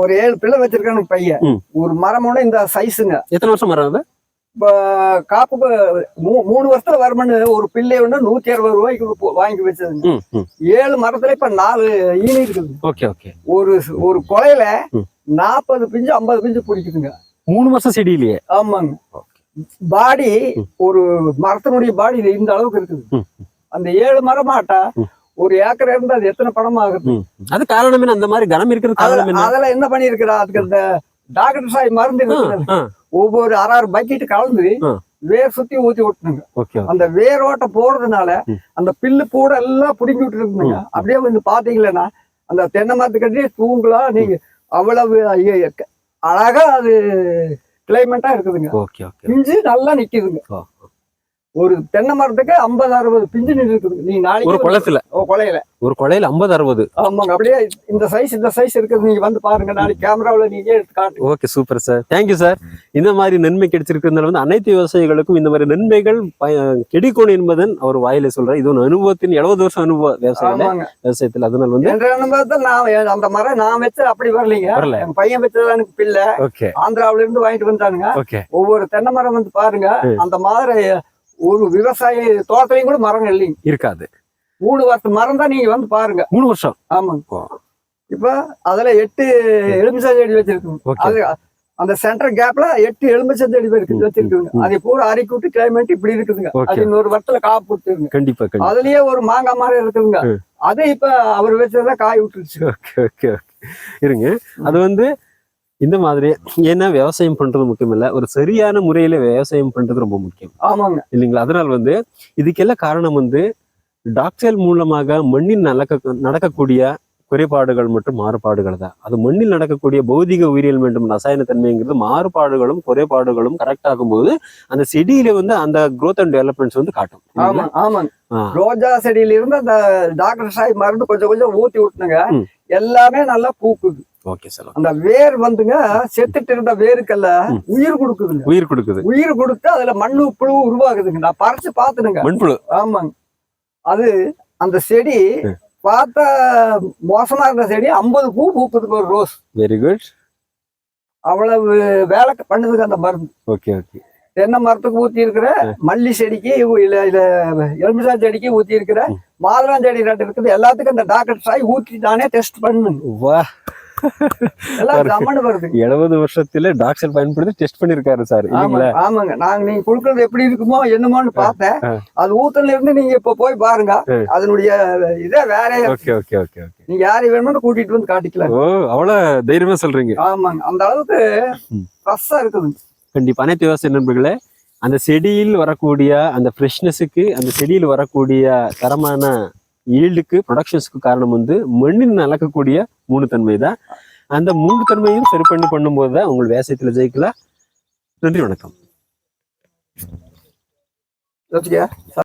ஒரு ஏழு பிள்ளை வச்சிருக்கானு பையன். ஒரு மரமோட இந்த சைஸுங்க எத்தனை வருஷம் மரம் அது? காப்பு மூணு வருஷத்துல வருமானு ஒரு பிள்ளை ஒண்ணு நூத்தி அறுபது ரூபாய்க்கு வாங்கி வச்சதுங்க ஏழு மரத்துல இப்ப நாலு ஈனி இருக்குது. Okay okay. ஒரு ஒரு கொலையில. நாற்பது பிஞ்சு ஐம்பது பிஞ்சு பிடிக்குதுங்க. மூணு வருஷம் செடியிலேயே? ஆமாங்க. பாடி. ஒரு மரத்தினுடைய பாடி இந்த அளவுக்கு இருக்குது. அந்த ஏழு மரமாட்டா ம். ஒரு ஏக்கர் இருந்தா அது எத்தனை படம் ஆகுது. அது காரணம் அந்த மாதிரி கனம் இருக்கிறது காரணம் அதுல என்ன பண்ணிருக்கிறா அதுக்கு அந்த டாக்டர் சாய் மருந்து ஒவ்வொரு அரை அரை பக்கெட் கலந்து. வேர் சுத்தி ஊத்தி விட்டுனுங்க ஓகே அந்த வேரோட்ட போறதுனால. அந்த பில்லு கூட எல்லாம் புடுங்கி விட்டு இருக்குங்க. அப்படியே வந்து பாத்தீங்களன்னா அந்த தென்னை மரத்துக்கட்டி தூங்கலா நீங்க அவ்வளவு அழகா அது கிளைமேட்டா இருக்குதுங்க. பிஞ்சு நல்லா நிக்குதுங்க. ஒரு தென்னை மரத்துக்கு ஐம்பது அறுபது பிஞ்சு நின்று இருக்குதுங்க நீங்க ஒரு நாளைக்கு குளத்துல? ஓ, கொலையில. ஒரு கொலையில ஐம்பது அறுபது? ஆமாங்க. அப்படியே இந்த சைஸ் இந்த சைஸ் இருக்குது நீங்க வந்து பாருங்க. நாளைக்கு கேமராவுல நீங்க எடுத்து காட்டுங்க. Okay super sir thank you sir இந்த மாதிரி நன்மை கிடைச்சிருக்கிறதுனால வந்து அனைத்து விவசாயிகளுக்கும் இந்த மாதிரி நன்மைகள் கிடைக்கணும் என்பதன் அவர் வாயில சொல்றாரு. இது ஒரு அனுபவத்தின் எழுபது வருஷம் அனுபவம் விவசாயில ஆமாங்க. விவசாயத்துல. அதனால வந்து என்ற அனுபவத்தில் நான் அந்த மரம் நான் வச்சு அப்படி வரலைங்க. வரல. என் பையன் வச்சது எனக்கு பிள்ளை. ஓகே ஆந்திராவுல இருந்து வாங்கிட்டு வந்தானுங்க. ஓகே ஒவ்வொரு தென்னை மரம் வந்து பாருங்க. அந்த மாதிரி ஒரு விவசாயி தோட்டத்திலையும் கூட மரம் இல்லைங்க. இருக்காது. மூணு வருஷம் மரம் தான் நீங்க வந்து பாருங்க. மூணு வருஷம். ஆமாங்க. இப்ப அதுல எட்டு எலுமிச்சை செடி வச்சிருக்கோம். அது அந்த சென்டர் கேப்ல எட்டு எலுமிச்சை செடி வச்சிருக்குங்க. அது பூரா அரிக்கி விட்டு கிளைமேட் இப்படி இருக்குதுங்க. அது இன்னொரு வருஷத்துல காப்பு கொடுத்துருங்க. கண்டிப்பா அதுலயே ஒரு மாங்காய் மரம் இருக்குதுங்க. அது இப்ப அவர் வச்சதுதான் காய் விட்டுருச்சு. Okay okay okay. இருங்க. அது வந்து இந்த மாதிரி ஏன்னா விவசாயம் பண்றது முக்கியம் இல்ல ஒரு சரியான முறையில விவசாயம் பண்றது ரொம்ப முக்கியம். ஆமாங்க. இல்லைங்களா? அதனால வந்து இதுக்கெல்லாம் காரணம் வந்து டாக்டர் மூலமாக மண்ணில் நடக்க நடக்கக்கூடிய குறைபாடுகள் மற்றும் மாறுபாடுகள் தான். அது மண்ணில் நடக்கக்கூடிய பௌதிக உயிரியல் மற்றும் ரசாயன தன்மைங்கிறது மாறுபாடுகளும் குறைபாடுகளும் கரெக்ட் ஆகும்போது அந்த செடியில வந்து அந்த growth அண்ட் டெவலப்மெண்ட்ஸ் வந்து காட்டும். ஆமா இல்லைங்களா? ஆமாங்க ஆ. ரோஜா செடியில இருந்து அந்த டாக்டர் சாய் மருந்து கொஞ்சம் கொஞ்சம் ஊத்தி விட்டுனுங்க. எல்லாமே நல்லா பூக்குது. ஓகே சார் அந்த வேர் வந்துங்க செத்துட்டு இருந்த வேருக்கெல்லாம் ம். உயிர் கொடுக்குதுங்க. உயிர் கொடுக்குது. உயிர் கொடுத்து அதுல மண்ணு புழு உருவாகுதுங்க. நான் பறிச்சு பாத்துனுங்க மண்புழு. ஆமாங்க. அது அந்த செடி. பார்த்தா மோசமா இருந்த செடி ஐம்பது பூ பூக்குதுங்க ஒரு ரோஸ். வெரி குட் அவ்வளவு வேலை பண்ணுதுங்க அந்த மருந்து. Okay okay. தென்னை மரத்துக்கு ஊத்தி இருக்கிற மல்லி செடிக்கு இல்ல இல்ல எலுமிச்சா செடிக்கு ஊத்தி இருக்கிற. மாதுளம் செடி ரெண்டு இருக்குது. எல்லாத்துக்கும் இந்த டாக்டர் சாய் ஊத்தி தானே டெஸ்ட் பண்ணுங்க. எழுபது வருஷத்துல டாக்டர் பயன்படுத்தி டெஸ்ட் பண்ணிருக்காரு சார் ஆமாங்க. நாங்க நீங்க கொடுக்கறது எப்படி இருக்குமோ என்னமோன்னு பார்த்தேன். அது ஊத்தல இருந்து நீங்க இப்ப போய் பாருங்க. அதனுடைய இதே வேற ஓகே ஓகே ஓகே ஓகே. நீங்க யாரை வேணும்னு கூட்டிட்டு வந்து காட்டிக்கலாம். ஓ அவ்வளவு தைரியமா சொல்றீங்க. ஆமாங்க. அந்த அளவுக்கு. ஃப்ரெஷ்ஷா இருக்குதுங்க. கண்டிப்பா. அனைத்து விவசாய நண்பர்களே அந்த செடியில் வரக்கூடிய அந்த ஃப்ரெஷ்னஸுக்கு அந்த செடியில் வரக்கூடிய தரமான ஈல்டுக்கு ப்ரொடக்ஷன்ஸ்க்கு காரணம் வந்து மண்ணில் நடக்கக்கூடிய மூணு தன்மை தான். அந்த மூணு தன்மையும் சரி பண்ணி பண்ணும்போது தான் உங்கள் விவசாயத்தில் ஜெயிக்கலாம் நன்றி வணக்கம்.